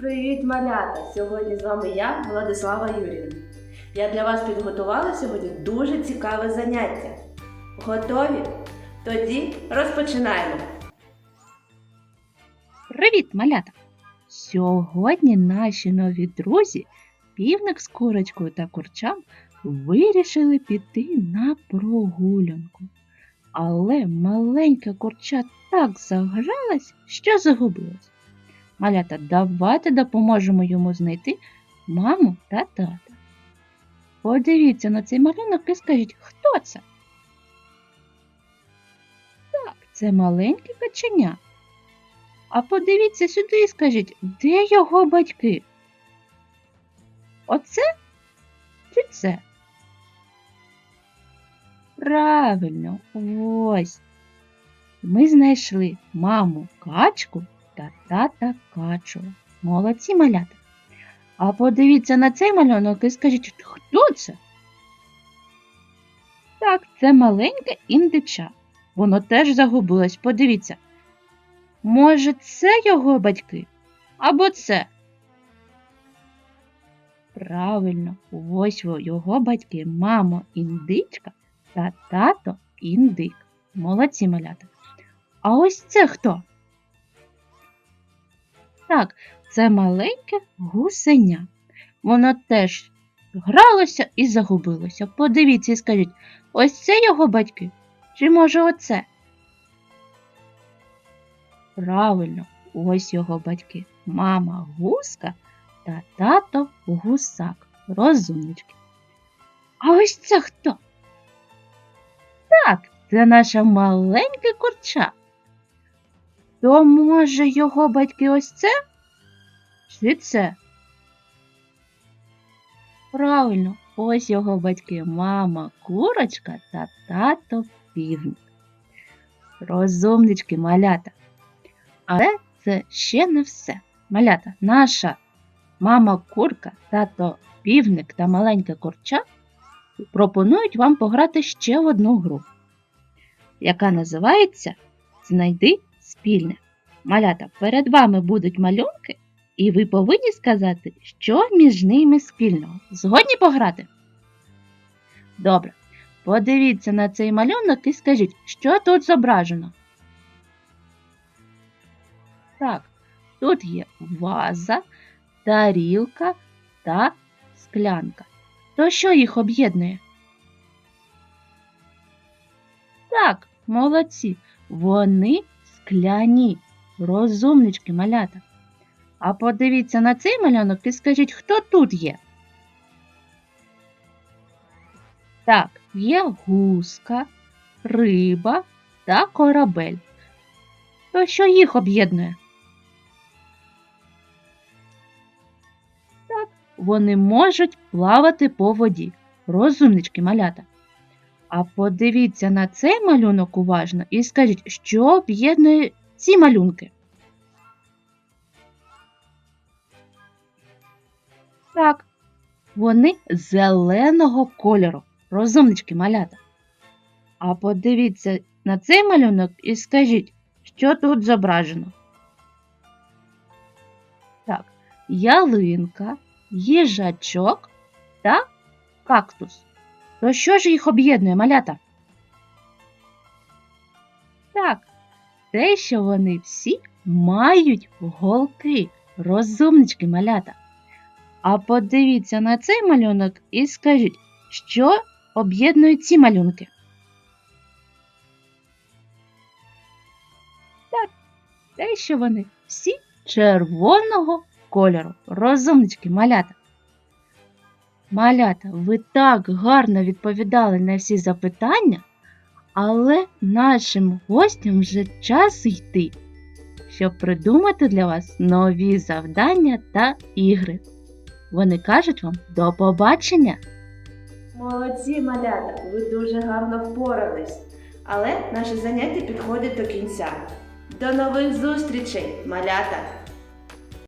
Привіт, малята! Сьогодні з вами я, Владислава Юрівна. Я для вас підготувала сьогодні дуже цікаве заняття. Готові? Тоді розпочинаємо. Привіт, малята! Сьогодні наші нові друзі, півник з курочкою та курчам, вирішили піти на прогулянку. Але маленька курча так загралась, що загубилась. Малята, давайте допоможемо йому знайти маму та тата. Подивіться на цей малюнок і скажіть, хто це? Так, це маленьке каченя. А подивіться сюди і скажіть, де його батьки? Оце чи це? Правильно, ось. Ми знайшли маму качку та тата качу. Молодці малята. А подивіться на цей малюнок і скажіть, хто це? Так, це маленьке індича. Воно теж загубилось. Подивіться. Може, це його батьки? Або це? Правильно, ось його батьки, мамо індичка та тато індик. Молодці малята. А ось це хто? Так, це маленьке гусеня. Воно теж гралося і загубилося. Подивіться і скажіть, ось це його батьки? Чи може оце? Правильно, ось його батьки. Мама гуска та тато гусак. Розумнички. А ось це хто? Так, це наша маленька курча. То може його батьки ось це? Чи це? Правильно, ось його батьки мама курочка та тато півник. Розумнички малята. Але це ще не все. Малята, наша мама курка, тато півник та маленька курча пропонують вам пограти ще в одну гру, яка називається Знайди спільне. Малята, перед вами будуть малюнки, і ви повинні сказати, що між ними спільного. Згодні пограти? Добре. Подивіться на цей малюнок і скажіть, що тут зображено. Так, тут є ваза, тарілка та склянка. То що їх об'єднує? Так, молодці. Вони скляні, розумнички малята. А подивіться на цей малюнок і скажіть, хто тут є? Так, є гуска, риба та корабель. То що їх об'єднує? Так, вони можуть плавати по воді. Розумнички малята. А подивіться на цей малюнок уважно і скажіть, що об'єднує ці малюнки. Так, вони зеленого кольору. Розумнички малята. А подивіться на цей малюнок і скажіть, що тут зображено. Так, ялинка, їжачок та кактус. То що ж їх об'єднує малята? Так, те, що вони всі мають голки, розумнички малята. А подивіться на цей малюнок і скажіть, що об'єднує ці малюнки. Так, те, що вони всі червоного кольору. Розумнички малята. Малята, ви так гарно відповідали на всі запитання, але нашим гостям вже час йти, щоб придумати для вас нові завдання та ігри. Вони кажуть вам до побачення! Молодці, малята, ви дуже гарно впорались. Але наше заняття підходить до кінця. До нових зустрічей, малята!